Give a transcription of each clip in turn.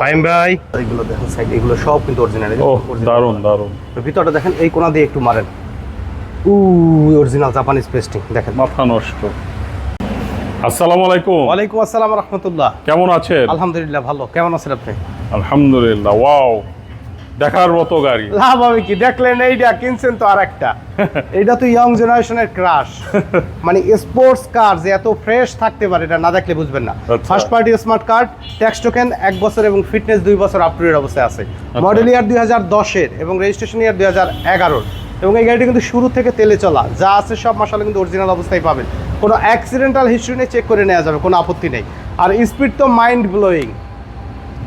ফাইম ভাই। এগুলো দেখেন সাইড এগুলো সব কিন্তু অরিজিনাল ও দারুণ তো ভিতরটা দেখেন এই কোনা দিয়ে একটু মারেন। উ অরিজিনাল জাপানিজ পেস্টিং দেখেন। মাথা নষ্ট। আসসালামু আলাইকুম। ওয়ালাইকুম আসসালাম রাহমাতুল্লাহ। কেমন আছেন? আলহামদুলিল্লাহ ভালো। কেমন আছেন আপনি? আলহামদুলিল্লাহ ওয়াও। দেখার মতো গাড়ি। লাভ হবে কি? দেখলেন এইটা কিনছেন তো আর একটা এটা তো ইয়ং জেনারেশনের ক্রাশ মানে স্পোর্টস কার যে এত ফ্রেশ থাকতে পারে এটা না দেখলে বুঝবেন না। আচ্ছা। First party smart card tax token এক বছর এবং ফিটনেস দুই বছর আপ টু ডেট অবস্থায় আছে। মডেল ইয়ার দুই হাজার দশের এবং রেজিস্ট্রেশন ইয়ার দুই হাজার এগারোর। এবং এই গাড়িটি কিন্তু শুরু থেকে তেলে চলা। যা আছে সব মশালা কিন্তু অরিজিনাল অবস্থায় পাবেন। কোনো অ্যাক্সিডেন্টাল হিস্ট্রি নিয়ে চেক করে নেওয়া যাবে কোনো আপত্তি নেই। আর স্পিড তো মাইন্ড ব্লোয়িং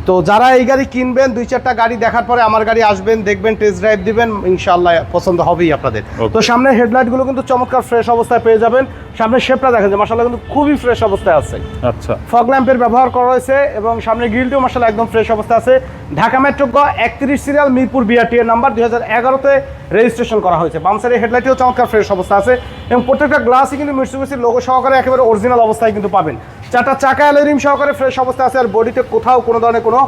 তো যারা এই গাড়ি কিনবেন দুই চারটা গাড়ি দেখার পরে আমার গাড়ি আসবেন দেখবেন টেস্ট ড্রাইভ দিবেন ইনশাল্লাহ পছন্দ হবেই আপনাদের. তো সামনের হেডলাইটগুলো কিন্তু চমৎকার ফ্রেশ অবস্থায় পেয়ে যাবেন। সামনের শেপটা দেখেন যে মাসাল্লাহ কিন্তু খুবই ফ্রেশ অবস্থায় আছে। আচ্ছা। ফগ ল্যাম্পের ব্যবহার করা হয়েছে এবং সামনে গ্রিলটিও মাসাল্লাহ একদম ফ্রেশ অবস্থা আছে। ঢাকা মেট্রো গ একত্রিশ সিরিয়াল মিরপুর বিআরটি এর নাম্বার দুই হাজার এগারোতে রেজিস্ট্রেশন করা হয়েছে। বামসারের হেডলাইটেও চমৎকার ফ্রেশ অবস্থা আছে এবং প্রত্যেকটা গ্লাসই কিন্তু মিটসুবিসির লোগো সহকারে একেবারে অরিজিনাল অবস্থায় কিন্তু পাবেন। চারটা চাকা অ্যালোরিম সহকারে ফ্রেশ অবস্থা আছে আর বডিতে কোথাও কোনো ধরনের কোনো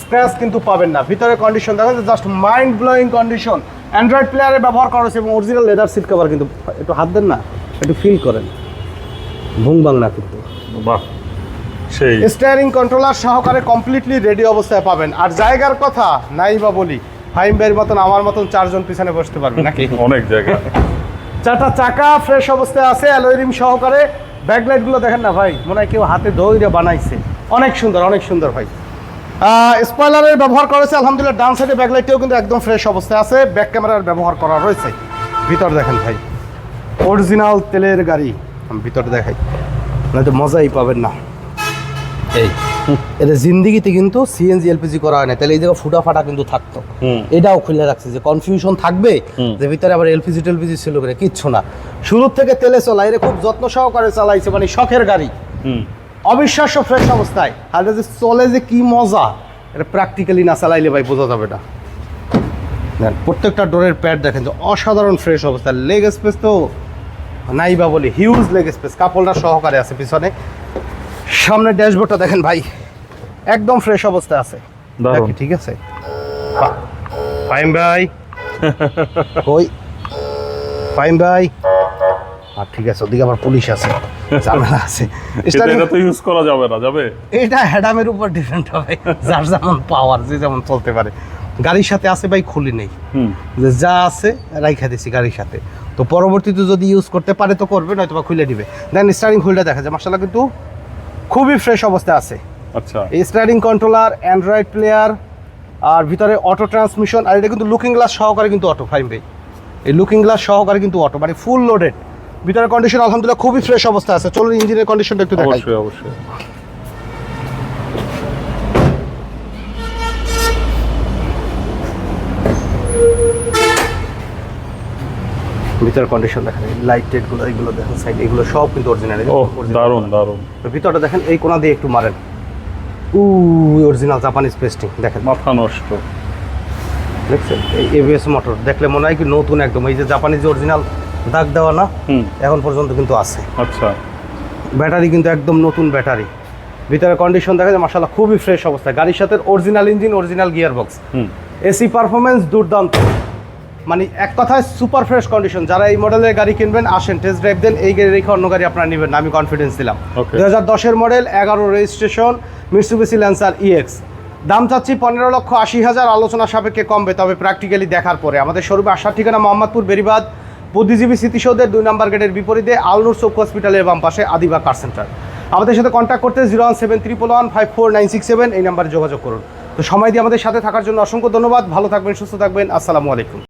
স্ক্র্যাচ কিন্তু পাবেন না। ভিতরে কন্ডিশন দেখেন just mind blowing condition android প্লেয়ারে ব্যবহার করা হয়েছে এবং অরিজিনাল লেদার সিট কভার কিন্তু একটু হাত দেন না একটু ফিল করেন। ভুং বাং না কিন্তু। বাহ সেই। স্টিয়ারিং কন্ট্রোলার সহকারে কমপ্লিটলি রেডি অবস্থায় পাবেন। আর জায়গার কথা নাই বা বলি ফাইম বের মতন আমার মতন চারজন পিছনে বসতে পারবে নাকি? অনেক জায়গা। চারটা চাকা ফ্রেশ অবস্থায় আছে অ্যালোরিম সহকারে ব্যাকলাইটগুলো দেখেন না ভাই, মনে হয় কেউ হাতে দইরে বানাইছে। অনেক সুন্দর অনেক সুন্দর ভাই। স্পয়লারের ব্যবহার করেছে, আলহামদুলিল্লাহ, ডান সাইডে ব্যাকলাইটটিও কিন্তু একদম ফ্রেশ অবস্থায় আছে। ব্যাক ক্যামেরার ব্যবহার করা রয়েছে। ভিতর দেখেন ভাই অরিজিনাল তেলের গাড়ি। আমি ভিতরে দেখাই নয়তো মজাই পাবেন না। এই। এটা জিন্দিগিতে কিন্তু সিএনজি এলপিজি করা হয় না। তাহলে এই জায়গায় ফুটা ফাটা কিন্তু থাকতো। এটাও খুলে রাখছে যে কনফিউশন থাকবে যে ভিতরে আবার এলপিজি টেলপিজি ছিল করে কিচ্ছু না। শুরু থেকে তেলে চলা এটা খুব যত্ন সহকারে চালাইছে মানে শখের গাড়ি। অবিশ্বাস্য ফ্রেশ অবস্থায়। আর যে চলে যে কি মজা এটা প্র্যাকটিক্যালি না চালাইলে ভাই বোঝা যাবে না। দেন প্রত্যেকটা ডোরের প্যাড দেখেন যে অসাধারণ ফ্রেশ অবস্থা। লেগ স্পেস তো নাই বা বলি হিউজ লেগ স্পেস কাপড়টা সহকারে আছে পিছনে। সামনে ড্যাশবোর্ডটা দেখেন ভাই একদম ফ্রেশ অবস্থায় আছে। ঠিক আছে? ফাইম ভাই। কই? ফাইম ভাই। আর ঠিক আছে ওদিকে আবার পুলিশ আছে ঝামেলা আছে। এটা তো ইউজ করা যাবে না যাবে? এটা হ্যাডামের উপর ডিপেন্ড হবে যার যেমন পাওয়ার যে যেমন চলতে পারে। গাড়ির সাথে আছে ভাই খুলি নেই। যে যা আছে রাইখা দিছি গাড়ির সাথে। তো পরবর্তীতে যদি ইউজ করতে পারে তো করবে নয়তো বা খুলে দিবে। দেন স্টারিং হুইলটা দেখা যায়। মাসাল্লাহ কিন্তু খুবই ফ্রেশ অবস্থায় আছে। আচ্ছা। এই স্টারিং কন্ট্রোলার অ্যান্ড্রয়েড প্লেয়ার আর ভিতরে অটো ট্রান্সমিশন আর এটা কিন্তু লুকিং গ্লাস সহকারে কিন্তু অটো ফাইভ ভাই এই লুকিং গ্লাস সহকারে কিন্তু অটো মানে ফুল লোডেড ভিতরের কন্ডিশন আলহামদুলিল্লাহ খুবই ফ্রেশ অবস্থা আছে। চলুন ইঞ্জিনের কন্ডিশনটা একটু দেখাই। অবশ্যই অবশ্যই। ভিতরে কন্ডিশন দেখেন লাইট টেটগুলো এগুলো দেখেন সাইড এগুলো সব কিন্তু অরিজিনাল ও দারুণ দারুণ। ভিতরটা দেখেন এই কোণা দিয়ে একটু মারেন। উ অরিজিনাল জাপানিজ পেস্টিং দেখেন। মাথা নষ্ট। দেখছেন? এই এবিএস মোটর দেখলে মনে হয় কি নতুন একদম। এই যে জাপানিজ অরিজিনাল দাগ দেওয়া না হুম। এখন পর্যন্ত কিন্তু আছে। আচ্ছা। ব্যাটারি কিন্তু একদম নতুন ব্যাটারি ভিতরে কন্ডিশন দেখা যায় মাসাল্লাহ খুবই ফ্রেশ অবস্থায় গাড়ির সাথে original engine original gear box AC performance দুর্দান্ত। মানে এক কথায় সুপার ফ্রেশ কন্ডিশন যারা এই মডেলের গাড়ি কিনবেন আসেন টেস্ট ড্রাইভ দেন এই গাড়ি রেখে অন্য গাড়ি আপনারা নেবেন আমি কনফিডেন্স দিলাম। দু হাজার দশের মডেল এগারো রেজিস্ট্রেশন মিটসুবিসি ল্যান্সার ইএক্স দাম চাচ্ছি পনেরো লক্ষ আশি হাজার আলোচনা সাপেক্ষে কমবে তবে প্র্যাকটিক্যালি দেখার পরে। আমাদের শোরুমে আসার ঠিকানা মোহাম্মদপুর বেরিবাদ। বুদ্ধিজীবী স্মৃতিসৌধের দুই নম্বর গেটের বিপরীতে আলনুর চৌক হসপিটালের বাম পাশে আদিবা কার সেন্টার আমাদের সাথে কন্ট্যাক্ট করতে zero one seven triple one five four nine six seven এই নাম্বারে যোগাযোগ করুন। তো সময় দিয়ে আমাদের সাথে থাকার জন্য অসংখ্য ধন্যবাদ। ভালো থাকবেন সুস্থ থাকবেন। আসসালামু আলাইকুম।